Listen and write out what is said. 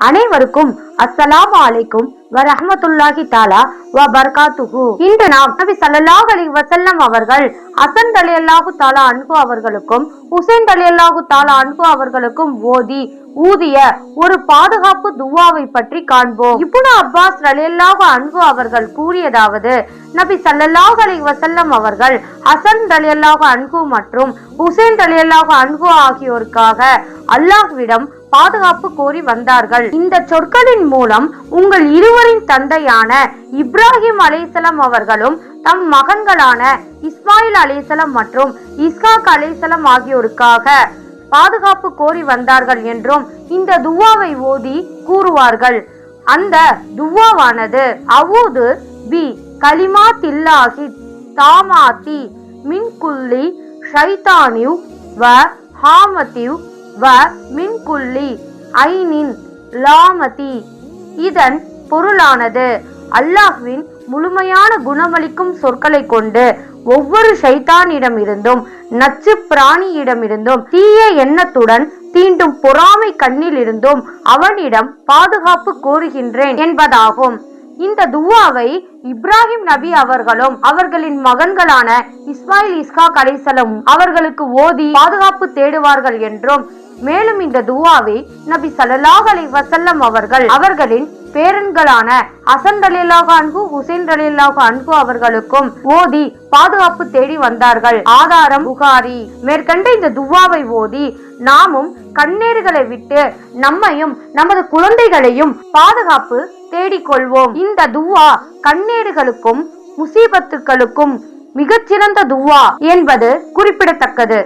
அனைவருக்கும் அஸ்ஸலாமு அலைக்கும் வ தாலா வ பர்காத்துஹு இன்று நாம் நபி ஸல்லல்லாஹு அலைஹி வஸல்லம் அவர்கள் ஹசன் ரலியல்லாஹு தாலா அன்பு அவர்களுக்கும் ஹுசைன் ரலியல்லாஹு தாலா அன்பு அவர்களுக்கும் ஓதி ஊதிய ஒரு பாதுகாப்பு துவாவை பற்றி காண்போம். இப்னு அப்பாஸ் ரலியல்லாஹு அன்பு அவர்கள் கூறியதாவது நபி ஸல்லல்லாஹு அலைஹி வஸல்லம் அவர்கள் ஹசன் ரலியல்லாஹு அன்பு மற்றும் ஹுசைன் ரலியல்லாஹு அன்பு ஆகியோருக்காக அல்லாஹ்விடம் பாதுகாப்பு கோரி வந்தார்கள். இந்த சொற்களின் மூலம் உங்கள் இருவரின் தந்தையான இப்ராஹிம் அலேசலம் அவர்களும் தம் மகன்களான இஸ்மாயில் அலேசலம் மற்றும் இஸ்காக் அலேசலம் ஆகியோருக்காக பாதுகாப்பு கோரி வந்தார்கள் என்றும் இந்த துவாவை ஓதி கூறுவார்கள். அந்த துவாவானது அவுது பி கலிமா தில்லாஹி தாமாத்தி மின் குல்லி ஷைத்தானிவ் வ ஹாமத்திவ் வ மின்குள்ளி ஐனின் லாமதி. இதன் பொருளானது அல்லாஹ்வின் முழுமையான குணமளிக்கும் சொற்களை கொண்டு ஒவ்வொரு ஷைத்தானிடமிருந்தும் நச்சு பிராணியிடமிருந்தும் தீய எண்ணத்துடன் தீண்டும் பொறாமை கண்ணிலிருந்தும் அவனிடம் பாதுகாப்பு கோருகின்றேன் என்பதாகும். இந்த துவாவை இப்ராஹிம் நபி அவர்களும் அவர்களின் மகன்களான இஸ்மாயில் இஸ்கா கலைசலம் அவர்களுக்கு ஓதி பாதுகாப்பு தேடுவார்கள் என்றும் மேலும் இந்த துவாவை நபி சலல்லாஹ் அலைஹி வசல்லம் அவர்கள் அவர்களின் பேரன்களான ஹசன் ரலியல்லாஹு அன்பு ஹுசைன் ரலியல்லாஹு அன்பு அவர்களுக்கும் ஓதி பாதுகாப்பு தேடி வந்தார்கள். ஆதாரம் புகாரி. மேற்கண்ட இந்த துவாவை ஓதி நாமும் கண்ணீர்களை விட்டு நம்மையும் நமது குழந்தைகளையும் பாதுகாப்பு தேடிக்கொள்வோம் இந்த துவா கண்ணீர்களுக்கும் முசீபத்துக்களுக்கும் மிகச்சிறந்த துவா என்பது குறிப்பிடத்தக்கது.